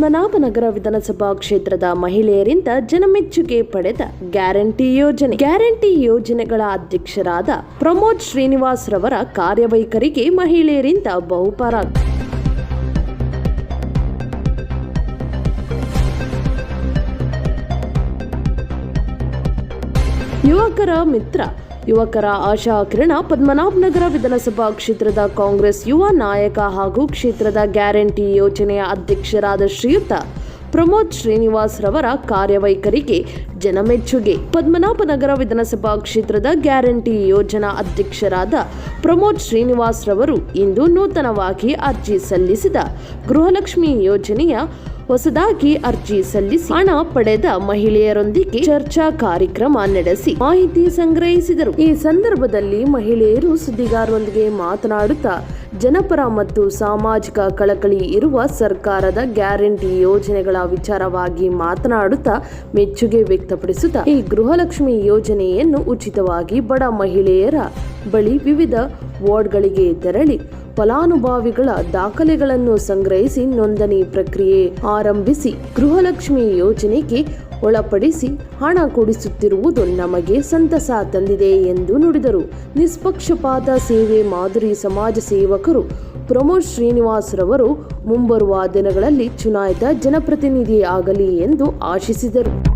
ಪದ್ಮನಾಭನಗರ ವಿಧಾನಸಭಾ ಕ್ಷೇತ್ರದ ಮಹಿಳೆಯರಿಂದ ಜನಮೆಚ್ಚುಗೆ ಪಡೆದ ಗ್ಯಾರಂಟಿ ಯೋಜನೆ. ಗ್ಯಾರಂಟಿ ಯೋಜನೆಗಳ ಅಧ್ಯಕ್ಷರಾದ ಪ್ರಮೋದ್ ಶ್ರೀನಿವಾಸ್ ರವರ ಕಾರ್ಯವೈಖರಿಗೆ ಮಹಿಳೆಯರಿಂದ ಬಹುಪರ ಯುವಕರ ಮಿತ್ರ ಯುವಕರ ಆಶಾ ಕಿರಣ ಪದ್ಮನಾಭನಗರ ವಿಧಾನಸಭಾ ಕ್ಷೇತ್ರದ ಕಾಂಗ್ರೆಸ್ ಯುವ ನಾಯಕ ಹಾಗೂ ಕ್ಷೇತ್ರದ ಗ್ಯಾರಂಟಿ ಯೋಜನೆಯ ಅಧ್ಯಕ್ಷರಾದ ಶ್ರೀಯುತ ಪ್ರಮೋದ್ ಶ್ರೀನಿವಾಸ್ ರವರ ಕಾರ್ಯವೈಖರಿಗೆ ಜನಮೆಚ್ಚುಗೆ. ಪದ್ಮನಾಭನಗರ ವಿಧಾನಸಭಾ ಕ್ಷೇತ್ರದ ಗ್ಯಾರಂಟಿ ಯೋಜನಾ ಅಧ್ಯಕ್ಷರಾದ ಪ್ರಮೋದ್ ಶ್ರೀನಿವಾಸ್ ರವರು ಇಂದು ನೂತನವಾಗಿ ಅರ್ಜಿ ಸಲ್ಲಿಸಿದ ಗೃಹಲಕ್ಷ್ಮಿ ಯೋಜನೆಯ ಹೊಸದಾಗಿ ಅರ್ಜಿ ಸಲ್ಲಿಸಿ ಹಣ ಪಡೆದ ಮಹಿಳೆಯರೊಂದಿಗೆ ಚರ್ಚಾ ಕಾರ್ಯಕ್ರಮ ನಡೆಸಿ ಮಾಹಿತಿ ಸಂಗ್ರಹಿಸಿದರು. ಈ ಸಂದರ್ಭದಲ್ಲಿ ಮಹಿಳೆಯರು ಸುದ್ದಿಗಾರರೊಂದಿಗೆ ಮಾತನಾಡುತ್ತಾ, ಜನಪರ ಮತ್ತು ಸಾಮಾಜಿಕ ಕಳಕಳಿ ಇರುವ ಸರ್ಕಾರದ ಗ್ಯಾರಂಟಿ ಯೋಜನೆಗಳ ವಿಚಾರವಾಗಿ ಮಾತನಾಡುತ್ತಾ ಮೆಚ್ಚುಗೆ ವ್ಯಕ್ತಪಡಿಸುತ್ತಾ, ಈ ಗೃಹಲಕ್ಷ್ಮಿ ಯೋಜನೆಯನ್ನು ಉಚಿತವಾಗಿ ಬಡ ಮಹಿಳೆಯರ ಬಳಿ ವಿವಿಧ ವಾರ್ಡ್ಗಳಿಗೆ ತೆರಳಿ ಫಲಾನುಭವಿಗಳ ದಾಖಲೆಗಳನ್ನು ಸಂಗ್ರಹಿಸಿ ನೋಂದಣಿ ಪ್ರಕ್ರಿಯೆ ಆರಂಭಿಸಿ ಗೃಹಲಕ್ಷ್ಮಿ ಯೋಜನೆಗೆ ಒಳಪಡಿಸಿ ಹಣ ಕೊಡಿಸುತ್ತಿರುವುದು ನಮಗೆ ಸಂತಸ ತಂದಿದೆ ಎಂದು ನುಡಿದರು. ನಿಷ್ಪಕ್ಷಪಾತ ಸೇವೆ ಮಾದರಿ ಸಮಾಜ ಸೇವಕರು ಪ್ರಮೋದ್ ಶ್ರೀನಿವಾಸ್ ರವರು ಮುಂಬರುವ ದಿನಗಳಲ್ಲಿ ಚುನಾಯಿತ ಜನಪ್ರತಿನಿಧಿ ಆಗಲಿ ಎಂದು ಆಶಿಸಿದರು.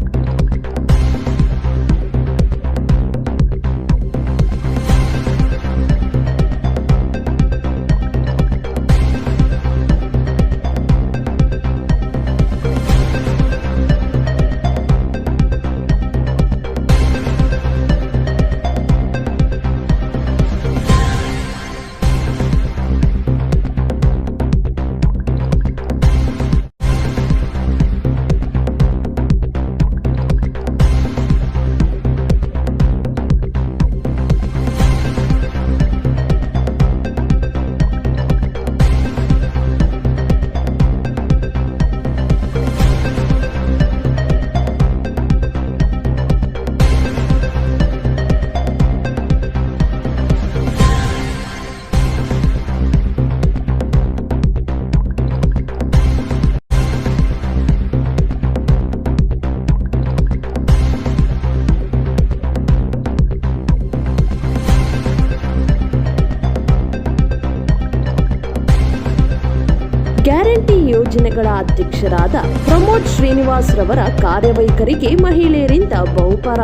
ಯೋಜನೆಗಳ ಅಧ್ಯಕ್ಷರಾದ ಪ್ರಮೋದ್ ಶ್ರೀನಿವಾಸ್ ರವರ ಕಾರ್ಯವೈಖರಿಗೆ ಮಹಿಳೆಯರಿಂದ ಬಹುಪರ